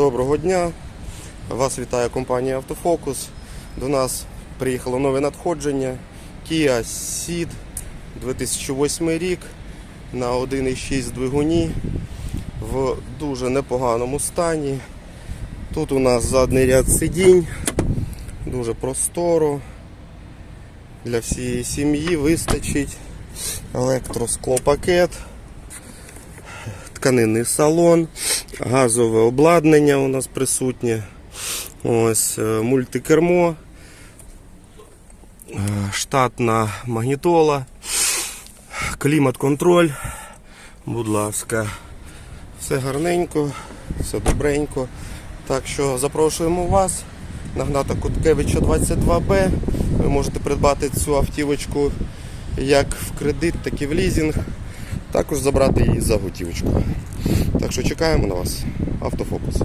Доброго дня. Вас вітає компанія Автофокус. До нас приїхало нове надходження Kia Ceed 2008 рік на 1,6 двигуні в дуже непоганому стані. Тут у нас задній ряд сидінь, дуже просторо. Для всієї сім'ї вистачить електросклопакет тканинний салон, газове обладнання у нас присутнє. Ось е, мультикермо, е, штатна магнітола, клімат-контроль. Будь ласка, все гарненько, все добренько. Так що запрошуємо вас на Гната Куткевича 22Б. Ви можете придбати цю автівочку як в кредит, так і в лізинг. Також забрати її за готівочку. Так що чекаємо на вас. Автофокус.